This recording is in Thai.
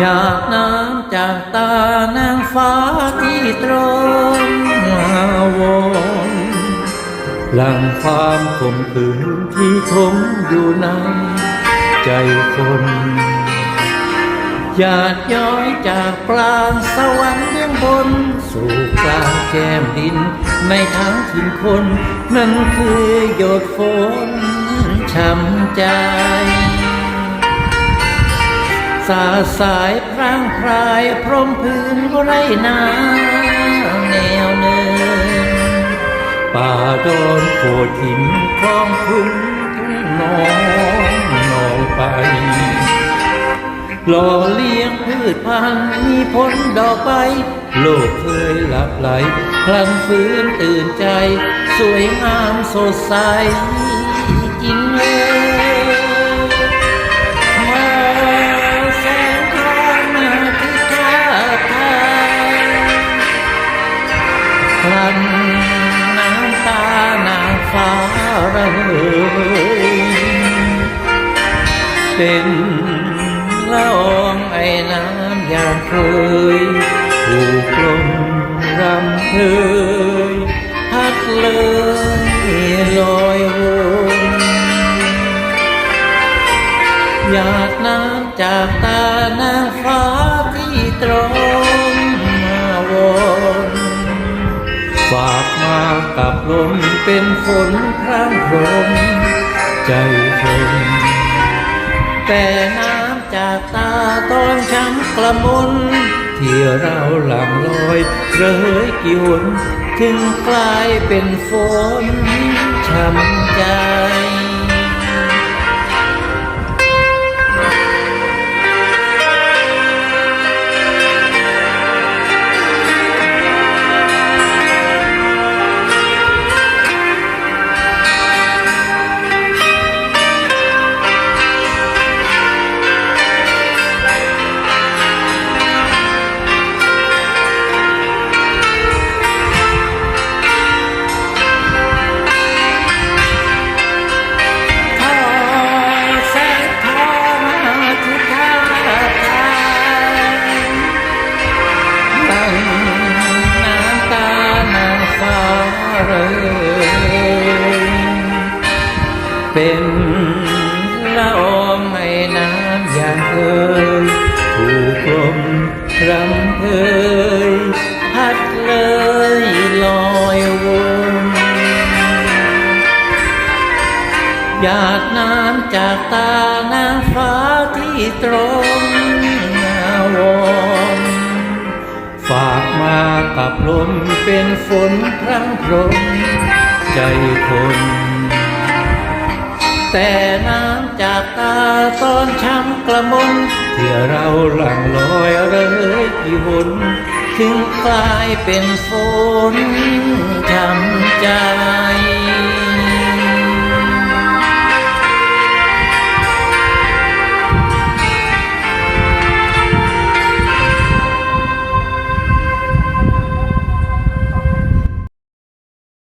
อยากน้ำจากตานางฟ้าที่ตรงมาวอนหลังความขมขืนที่ทมอยู่ในใจคนหยาดย้อยจากกลางสวรรค์เบื้องบน สู่กลางแก้มดิน ในทางถิ่นคน นั่นคือหยดฝนช้ำใจาสายพร่างพรายพรมพื้นไรนาแนวเนิน ป่าดอนโขดหินคลองทุ่งทุ่งนองนองไปหล่อเลี้ยงพืชพันธุ์มีผลดอกใบโลกเคยหลับไหลพลันฟื้นตื่นใจ สวยงามสดใสจริง พลันน้ำตานางฟ้าระเหยเป็นละอองไอ้น้ำยามเคยถูกลมรำเพยพัดเลยลอยวนหยาดน้ำจากตานางฟ้าที่ตรง ฝากมากับลมเป็นฝนพรางพรมใจคนแต่น้ำจากตาตอนช้ำกระมนที่เราหลังลอยระเหยกี่หนถึงกลายเป็นฝนช้ำใจ เป็นละอองไม่น้ำอย่างเคยถูกลมรำเพยพัดเลยลอยวนหยาดน้ำจากตาหน้าฟ้าที่ตรงนาวอนฝากมากับลมเป็นฝนพรังพรมใจคน แต่น้ำจากตาตอนช้ำกระมนที่เราหลั่งลอยระเลยกี่หนถึงกลายเป็นฝนช้ำใจ